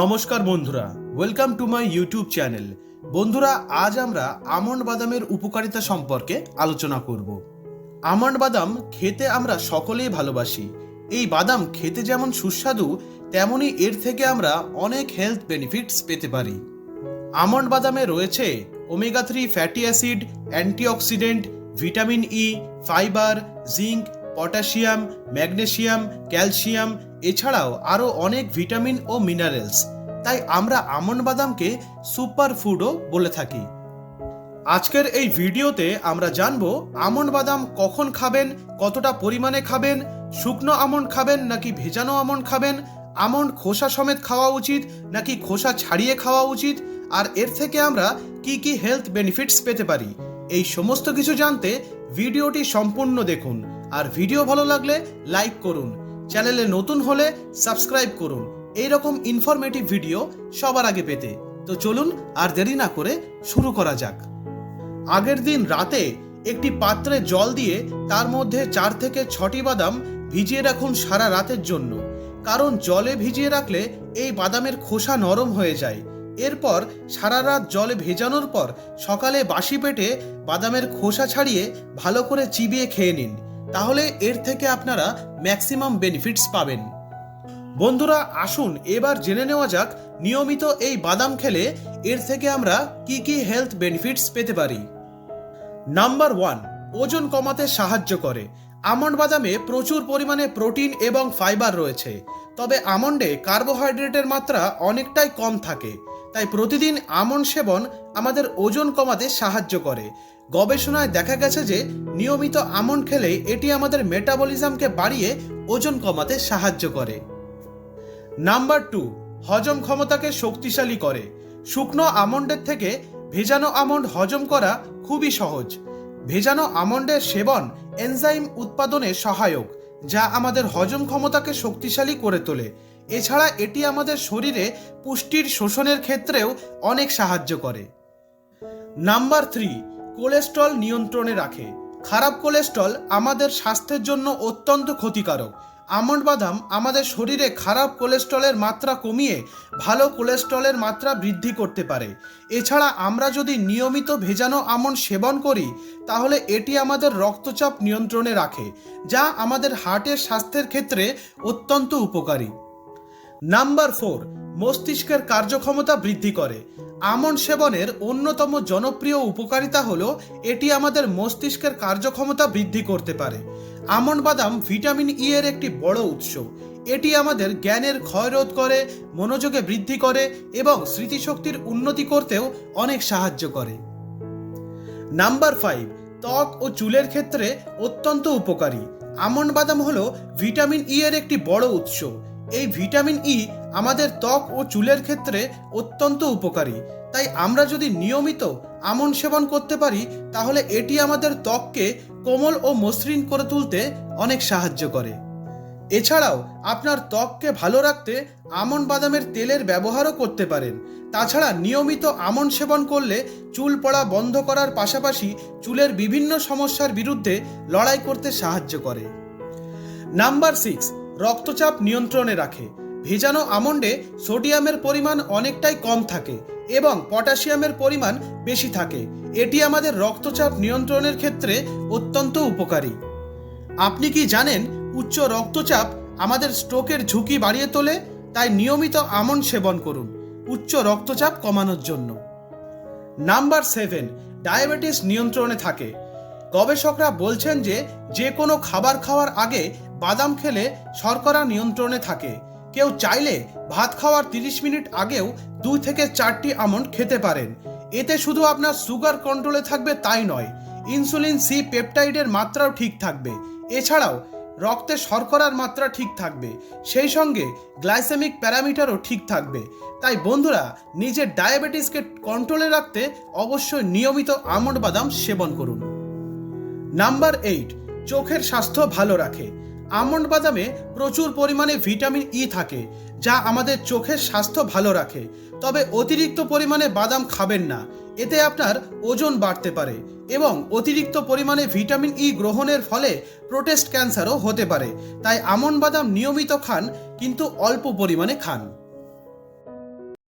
নমস্কার বন্ধুরা welcome to my YouTube channel বন্ধুরা, আজ আমরা আমন্ড বাদামের উপকারিতা সম্পর্কে আলোচনা করব। আমন্ড বাদাম খেতে আমরা সকলেই ভালোবাসি। এই বাদাম খেতে যেমন সুস্বাদু তেমনই এর থেকে আমরা অনেক হেলথ বেনিফিটস পেতে পারি। আমন্ড বাদামে রয়েছে omega three fatty acid antioxidant vitamin E fibre zinc potassium, magnesium, calcium, এছাড়াও আরও অনেক ভিটামিন ও মিনারেলস। তাই আমরা আমন্ড বাদামকে সুপার ফুডও বলে থাকি। আজকের এই ভিডিওতে আমরা জানব আমন্ড বাদাম কখন খাবেন, কতটা পরিমাণে খাবেন, শুকনো আমন্ড খাবেন নাকি ভেজানো আমন্ড খাবেন আমন্ড খোসা সমেত খাওয়া উচিত নাকি খোসা ছাড়িয়ে খাওয়া উচিত, আর এর থেকে আমরা কি কি হেলথ বেনিফিটস পেতে পারি, এই সমস্ত কিছু জানতে ভিডিওটি সম্পূর্ণ দেখুন। আর ভিডিও ভালো লাগলে লাইক করুন। চ্যানেলে নতুন হলে সাবস্ক্রাইব করুন। এই রকম ইনফরমেটিভ ভিডিও সবার আগে পেতে। তো চলুন আর দেরি না করে শুরু করা যাক। আগের দিন রাতে একটি পাত্রে জল দিয়ে তার মধ্যে চার থেকে ছটি বাদাম ভিজিয়ে রাখুন সারা রাতের জন্য। কারণ জলে ভিজিয়ে রাখলে এই বাদামের খোসা নরম হয়ে যায়। এরপর সারা রাত জলে ভেজানোর পর সকালে বাসি পেটে বাদামের খোসা ছাড়িয়ে ভালো করে চিবিয়ে খেয়ে নিন। তাহলে এর থেকে আপনারা ম্যাক্সিমাম বেনিফিটস পাবেন। বন্ধুরা, আসুন, এবার জেনে নেওয়া যাক, নিয়মিত এই বাদাম খেলে এর থেকে আমরা কি কি হেলথ বেনিফিটস পেতে পারি। নাম্বার ওয়ান ওজন কমাতে সাহায্য করে। আমন্ড বাদামে প্রচুর পরিমাণে প্রোটিন এবং ফাইবার রয়েছে। তবে আমন্ডে কার্বোহাইড্রেটের মাত্রা অনেকটাই কম থাকে। তাই প্রতিদিন আমন্ড সেবন আমাদের ওজন কমাতে সাহায্য করে। গবেষণায় দেখা গেছে যে নিয়মিত আমন্ড খেলে এটি আমাদের মেটাবলিজমকে বাড়িয়ে ওজন কমাতে সাহায্য করে। নাম্বার টু, হজম ক্ষমতাকে শক্তিশালী করে। শুকনো আমন্ডের থেকে ভেজানো আমন্ড হজম করা খুবই সহজ। ভেজানো আমন্ডের সেবন এনজাইম উৎপাদনে সহায়ক, যা আমাদের হজম ক্ষমতাকে শক্তিশালী করে তোলে। এছাড়া এটি আমাদের শরীরে পুষ্টির শোষণের ক্ষেত্রেও অনেক সাহায্য করে। নাম্বার থ্রি কোলেস্ট্রল নিয়ন্ত্রণে রাখে। খারাপ কোলেস্ট্রল আমাদের স্বাস্থ্যের জন্য অত্যন্ত ক্ষতিকারক। আমন্ড বাদাম আমাদের শরীরে খারাপ কোলেস্ট্রলের মাত্রা কমিয়ে ভালো কোলেস্ট্রলের মাত্রা বৃদ্ধি করতে পারে। এছাড়া আমরা যদি নিয়মিত ভেজানো আমন্ড সেবন করি, তাহলে এটি আমাদের রক্তচাপ নিয়ন্ত্রণে রাখে, যা আমাদের হার্টের স্বাস্থ্যের ক্ষেত্রে অত্যন্ত উপকারী। নাম্বার ফোর, মস্তিষ্কের কার্যক্ষমতা বৃদ্ধি করে। আমন্ড সেবনের অন্যতম জনপ্রিয় উপকারিতা হলো, এটি আমাদের মস্তিষ্কের কার্যক্ষমতা বৃদ্ধি করতে পারে। আমন্ড বাদাম ভিটামিন ই এর একটি বড় উৎস। এটি আমাদের জ্ঞানের ক্ষয়রোধ করে, মনোযোগে বৃদ্ধি করে এবং স্মৃতিশক্তির উন্নতি করতেও অনেক সাহায্য করে। নাম্বার ফাইভ, ত্বক ও চুলের ক্ষেত্রে অত্যন্ত উপকারী। আমন্ড বাদাম হলো ভিটামিন ই এর একটি বড় উৎস। এই ভিটামিন ই আমাদের ত্বক ও চুলের ক্ষেত্রে অত্যন্ত উপকারী। তাই আমরা যদি নিয়মিত আমন্ড সেবন করতে পারি, তাহলে এটি আমাদের ত্বককে কোমল ও মসৃণ করে তুলতে অনেক সাহায্য করে। এছাড়াও, আপনার ত্বককে ভালো রাখতে আমন্ড বাদামের তেলের ব্যবহারও করতে পারেন। তাছাড়া নিয়মিত আমন্ড সেবন করলে চুল পড়া বন্ধ করার পাশাপাশি চুলের বিভিন্ন সমস্যার বিরুদ্ধে লড়াই করতে সাহায্য করে। নাম্বার সিক্স, রক্তচাপ নিয়ন্ত্রণে রাখে। ভেজানো আমন্ডে সোডিয়ামের পরিমাণ অনেকটাই কম থাকে এবং পটাশিয়ামের পরিমাণ বেশি থাকে। এটি আমাদের রক্তচাপ নিয়ন্ত্রণের ক্ষেত্রে অত্যন্ত উপকারী। আপনি কি জানেন উচ্চ রক্তচাপ আমাদের স্ট্রোকের ঝুঁকি বাড়িয়ে তোলে? তাই নিয়মিত আমন্ড সেবন করুন, উচ্চ রক্তচাপ কমানোর জন্য। নাম্বার সেভেন, ডায়াবেটিস নিয়ন্ত্রণে থাকে। গবেষকরা বলছেন যে যে কোনো খাবার খাওয়ার আগে বাদাম খেলে শর্করা নিয়ন্ত্রণে থাকে। কেউ চাইলে ভাত খাওয়ার তিরিশ মিনিট আগেও দুই থেকে চারটি আমন্ড খেতে পারেন। এতে শুধু আপনার সুগার কন্ট্রোলে থাকবে তাই নয়, ইনসুলিন সি পেপটাইডের মাত্রাও ঠিক থাকবে। এছাড়াও, রক্তে শর্করার মাত্রা ঠিক থাকবে, সেই সঙ্গে গ্লাইসেমিক প্যারামিটারও ঠিক থাকবে। তাই বন্ধুরা, নিজের ডায়াবেটিসকে কন্ট্রোলে রাখতে অবশ্যই নিয়মিত আমন্ড বাদাম সেবন করুন। নাম্বার এইট, চোখের স্বাস্থ্য ভালো রাখে। আমন্ড বাদামে প্রচুর পরিমাণে ভিটামিন ই থাকে, যা আমাদের চোখের স্বাস্থ্য ভালো রাখে। তবে অতিরিক্ত পরিমাণে বাদাম খাবেন না, এতে আপনার ওজন বাড়তে পারে এবং অতিরিক্ত পরিমাণে ভিটামিন ই গ্রহণের ফলে প্রোটেস্ট ক্যান্সারও হতে পারে। তাই আমন বাদাম নিয়মিত খান, কিন্তু অল্প পরিমাণে খান।